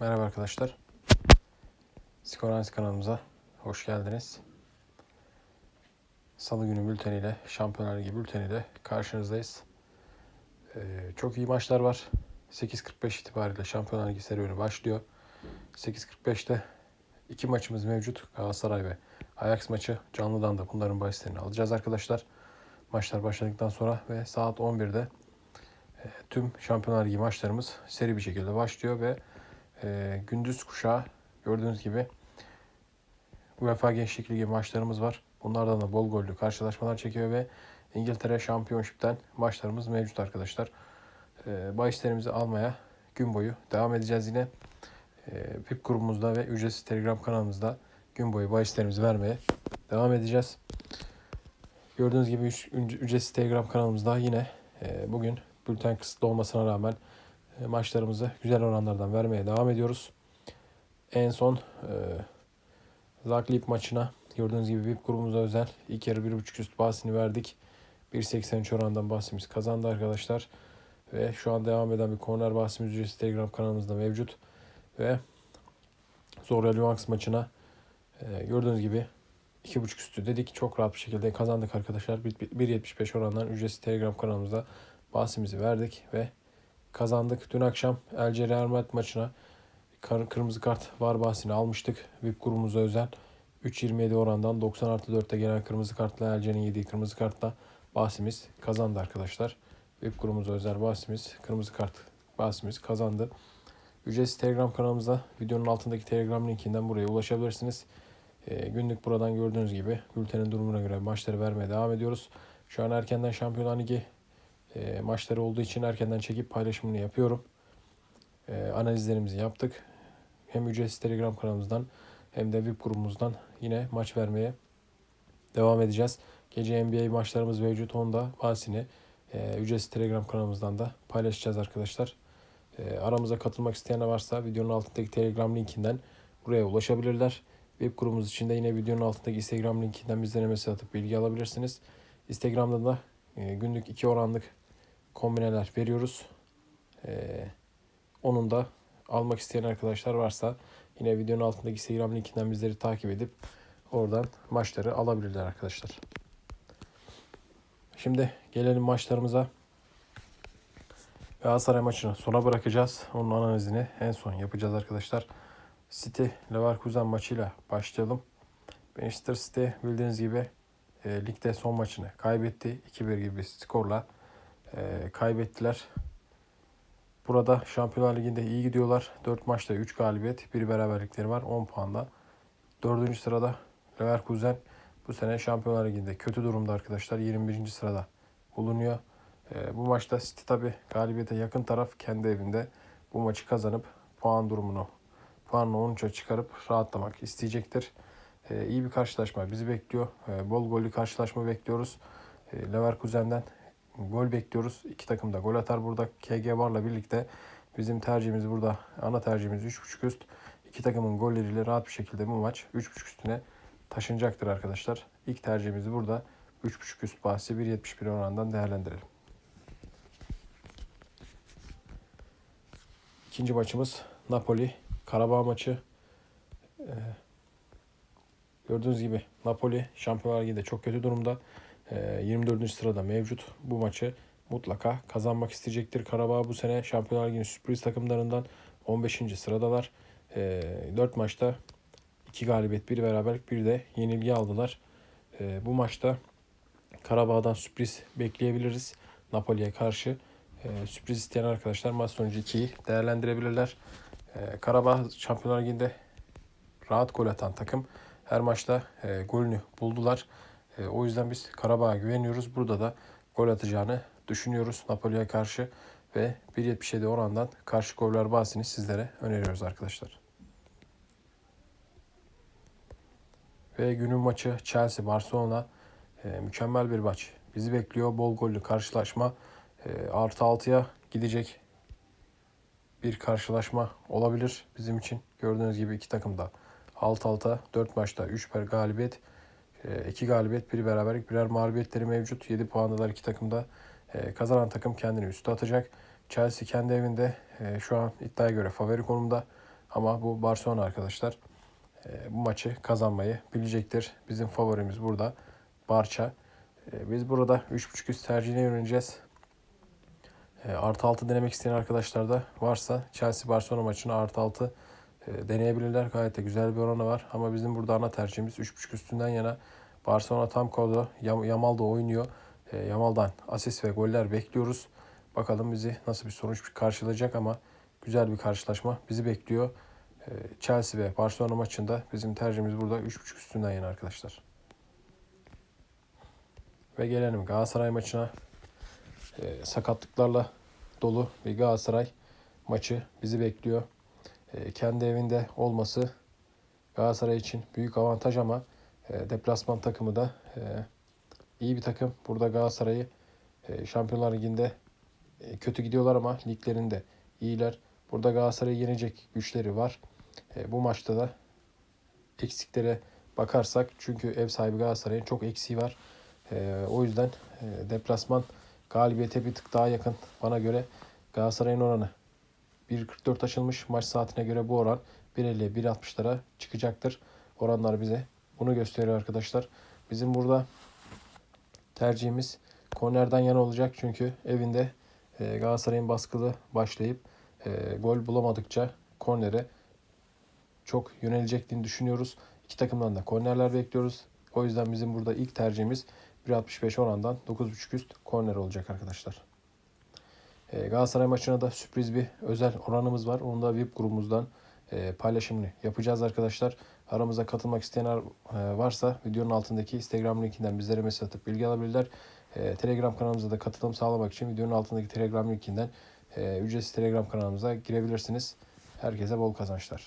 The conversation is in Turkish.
Merhaba arkadaşlar. Skorans kanalımıza hoş geldiniz. Salı günü bülteniyle, Şampiyonlar Ligi bülteniyle karşınızdayız. Ee, çok iyi maçlar var. 8.45 itibariyle Şampiyonlar Ligi serüveni başlıyor. 8.45'te iki maçımız mevcut. Galatasaray ve Ajax maçı. Canlıdan da bunların bahislerini alacağız arkadaşlar. Maçlar başladıktan sonra ve saat 11'de e, tüm Şampiyonlar Ligi maçlarımız seri bir şekilde başlıyor ve e, gündüz kuşağı gördüğünüz gibi UEFA Gençlik Ligi maçlarımız var. Bunlardan da bol gollü karşılaşmalar çekiyor ve İngiltere Şampiyonşip'ten maçlarımız mevcut arkadaşlar. E, bahislerimizi almaya gün boyu devam edeceğiz yine. E, VIP grubumuzda ve ücretsiz Telegram kanalımızda gün boyu bahislerimizi vermeye devam edeceğiz. Gördüğünüz gibi ücretsiz Telegram kanalımızda yine e, bugün bülten kısıtlı olmasına rağmen maçlarımızı güzel oranlardan vermeye devam ediyoruz. En son e, Zagreb maçına gördüğünüz gibi VIP grubumuza özel ilk yarı 1.5 üst bahsini verdik. 1.83 orandan bahsimiz kazandı arkadaşlar. Ve şu an devam eden bir korner bahsimiz ücretsiz Telegram kanalımızda mevcut. Ve Zorya Luhansk maçına e, gördüğünüz gibi 2.5 üstü dedik. Çok rahat bir şekilde kazandık arkadaşlar. 1.75 orandan ücretsiz Telegram kanalımızda bahsimizi verdik ve kazandık. Dün akşam El Real maçına kar- kırmızı kart var bahsini almıştık. VIP grubumuza özel 3.27 orandan 90 artı 4'te gelen kırmızı kartla Elce'nin yediği kırmızı kartla bahsimiz kazandı arkadaşlar. VIP grubumuza özel bahsimiz kırmızı kart bahsimiz kazandı. Ücretsiz Telegram kanalımıza videonun altındaki Telegram linkinden buraya ulaşabilirsiniz. Ee, günlük buradan gördüğünüz gibi bültenin durumuna göre maçları vermeye devam ediyoruz. Şu an erkenden Şampiyonlar Ligi e, maçları olduğu için erkenden çekip paylaşımını yapıyorum. E, analizlerimizi yaptık. Hem ücretsiz Telegram kanalımızdan hem de VIP grubumuzdan yine maç vermeye devam edeceğiz. Gece NBA maçlarımız mevcut. Onda bahsini e, ücretsiz Telegram kanalımızdan da paylaşacağız arkadaşlar. E, aramıza katılmak isteyen varsa videonun altındaki Telegram linkinden buraya ulaşabilirler. VIP grubumuz için de yine videonun altındaki Instagram linkinden bizlere mesaj atıp bilgi alabilirsiniz. Instagram'da da e, günlük iki oranlık kombineler veriyoruz. Ee, onun da almak isteyen arkadaşlar varsa yine videonun altındaki Instagram linkinden bizleri takip edip oradan maçları alabilirler arkadaşlar. Şimdi gelelim maçlarımıza. Galatasaray maçını sona bırakacağız. Onun analizini en son yapacağız arkadaşlar. City Leverkusen maçıyla başlayalım. Manchester City bildiğiniz gibi e, ligde son maçını kaybetti. 2-1 gibi skorla e, kaybettiler. Burada Şampiyonlar Ligi'nde iyi gidiyorlar. 4 maçta 3 galibiyet, 1 beraberlikleri var 10 puanla. 4. sırada Leverkusen bu sene Şampiyonlar Ligi'nde kötü durumda arkadaşlar. 21. sırada bulunuyor. E, bu maçta City tabi galibiyete yakın taraf kendi evinde bu maçı kazanıp puan durumunu puanla 13'e çıkarıp rahatlamak isteyecektir. E, iyi bir karşılaşma bizi bekliyor. E, bol gollü karşılaşma bekliyoruz. E, Leverkusen'den gol bekliyoruz. İki takım da gol atar burada. KG varla birlikte bizim tercihimiz burada ana tercihimiz 3.5 üst. İki takımın golleriyle rahat bir şekilde bu maç 3.5 üstüne taşınacaktır arkadaşlar. İlk tercihimizi burada 3.5 üst bahsi 1.71 oranından değerlendirelim. İkinci maçımız Napoli Karabağ maçı. Ee, gördüğünüz gibi Napoli Şampiyonlar Ligi'nde çok kötü durumda. Ee, 24. sırada mevcut. Bu maçı mutlaka kazanmak isteyecektir. Karabağ bu sene Şampiyonlar Ligi'nin sürpriz takımlarından 15. sıradalar. Ee, 4 maçta 2 galibiyet, 1 beraberlik, 1 de yenilgi aldılar. Ee, bu maçta Karabağ'dan sürpriz bekleyebiliriz Napoli'ye karşı. Ee, sürpriz isteyen arkadaşlar maç sonucu 2'yi değerlendirebilirler. Ee, Karabağ Şampiyonlar Ligi'nde rahat gol atan takım. Her maçta golünü buldular. E, o yüzden biz Karabağ'a güveniyoruz. Burada da gol atacağını düşünüyoruz Napoli'ye karşı ve 1.77 orandan karşı goller bahsini sizlere öneriyoruz arkadaşlar. Ve günün maçı Chelsea Barcelona E, mükemmel bir maç. Bizi bekliyor bol gollü karşılaşma. E, artı 6'ya gidecek bir karşılaşma olabilir bizim için. Gördüğünüz gibi iki takım da alt alta 4 maçta 3 bir galibiyet, 2 galibiyet, 1 beraberlik, birer mağlubiyetleri mevcut. 7 puandalar iki takımda. E, Kazanan takım kendini üstü atacak. Chelsea kendi evinde e, şu an iddiaya göre favori konumda. Ama bu Barcelona arkadaşlar e, bu maçı kazanmayı bilecektir. Bizim favorimiz burada Barça. E, biz burada 3.5 üst tercihine yöneleceğiz. E, artı 6 denemek isteyen arkadaşlar da varsa Chelsea Barcelona maçını artı 6 e, deneyebilirler. Gayet de güzel bir oranı var. Ama bizim burada ana tercihimiz 3.5 üstünden yana. Barcelona tam kodu. Yam- Yamal da oynuyor. E, Yamal'dan asist ve goller bekliyoruz. Bakalım bizi nasıl bir sonuç karşılayacak ama güzel bir karşılaşma bizi bekliyor. E, Chelsea ve Barcelona maçında bizim tercihimiz burada 3.5 üstünden yana arkadaşlar. Ve gelelim Galatasaray maçına. Sakatlıklarla dolu bir Galatasaray maçı bizi bekliyor. E, kendi evinde olması Galatasaray için büyük avantaj ama e, deplasman takımı da e, iyi bir takım. Burada Galatasaray'ı e, Şampiyonlar Ligi'nde kötü gidiyorlar ama liglerinde iyiler. Burada Galatasaray'ı yenecek güçleri var. Bu maçta da eksiklere bakarsak çünkü ev sahibi Galatasaray'ın çok eksiği var. O yüzden deplasman galibiyete bir tık daha yakın bana göre Galatasaray'ın oranı 1.44 açılmış. Maç saatine göre bu oran 1.50'ye 1.60'lara çıkacaktır. Oranlar bize bunu gösteriyor arkadaşlar. Bizim burada tercihimiz kornerden yana olacak. Çünkü evinde e, Galatasaray'ın baskılı başlayıp e, gol bulamadıkça kornere çok yöneleceklerini düşünüyoruz. İki takımdan da kornerler bekliyoruz. O yüzden bizim burada ilk tercihimiz 1.65 orandan 9.5 üst korner olacak arkadaşlar. E, Galatasaray maçına da sürpriz bir özel oranımız var. Onu da VIP grubumuzdan e, paylaşımını yapacağız arkadaşlar. Aramıza katılmak isteyenler e, varsa videonun altındaki Instagram linkinden bizlere mesaj atıp bilgi alabilirler. E, Telegram kanalımıza da katılım sağlamak için videonun altındaki Telegram linkinden ücretsiz Telegram kanalımıza girebilirsiniz. Herkese bol kazançlar.